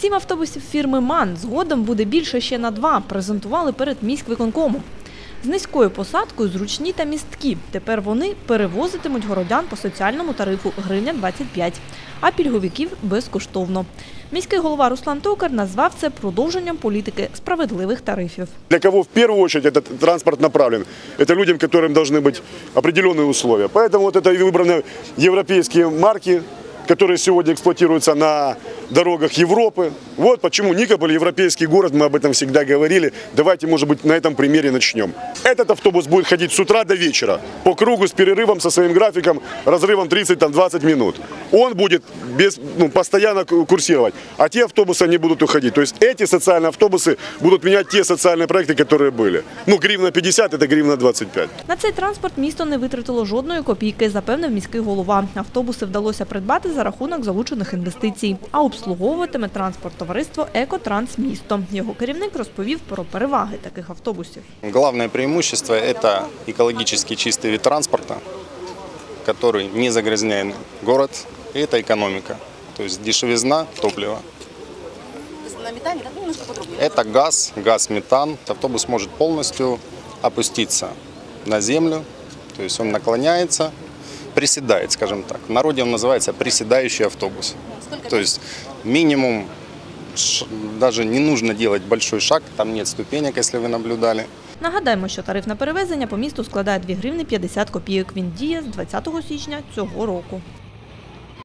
Сім автобусів фірми МАН згодом буде більше ще на два. Презентували перед міськвиконкомом. З низькою посадкою зручні та місткі. Тепер вони перевозитимуть городян по соціальному тарифу гривня 25, а пільговиків безкоштовно. Міський голова Руслан Токар назвав це продовженням політики справедливих тарифів. Для кого в первую очередь этот транспорт направлен? Это людям, которым должны быть определенные условия. Поэтому вот это и выбраны европейские марки, которые сегодня эксплуатируются на дорогах Европы. Вот почему Никополь, европейский город, мы об этом всегда говорили. Давайте, может быть, на этом примере начнем. Этот автобус будет ходить с утра до вечера по кругу с перерывом со своим графиком, разрывом 30-20 минут. Он будет без, ну, постоянно ку- курсировать, а те автобусы не будут уходить. То есть эти социальные автобусы будут менять те социальные проекты, которые были. Ну, гривна 50 – это гривна 25. На цей транспорт місто не витратило жодної копійки, запевнив міський голова. Автобуси вдалося придбати за рахунок залучених інвестицій. А обслуговуватиме транспорт товариство «Екотрансмісто». Його керівник розповів про переваги таких автобусів. Главное преимущество – это экологически чистый вид транспорта, который не загрязняет город, и это экономика. То есть дешевизна топлива. На металле, да? Ну, немножко подробнее. Это газ, газ, метан. Автобус может полностью опуститься на землю, то есть он наклоняется, приседает, скажем так. В народе он называется приседающий автобус. То есть минимум, даже не нужно делать большой шаг, там нет ступенек, если вы наблюдали. Нагадаємо, що тариф на перевезення по місту складає 2 гривни 50 копійок. Він діє з 20 січня цього року.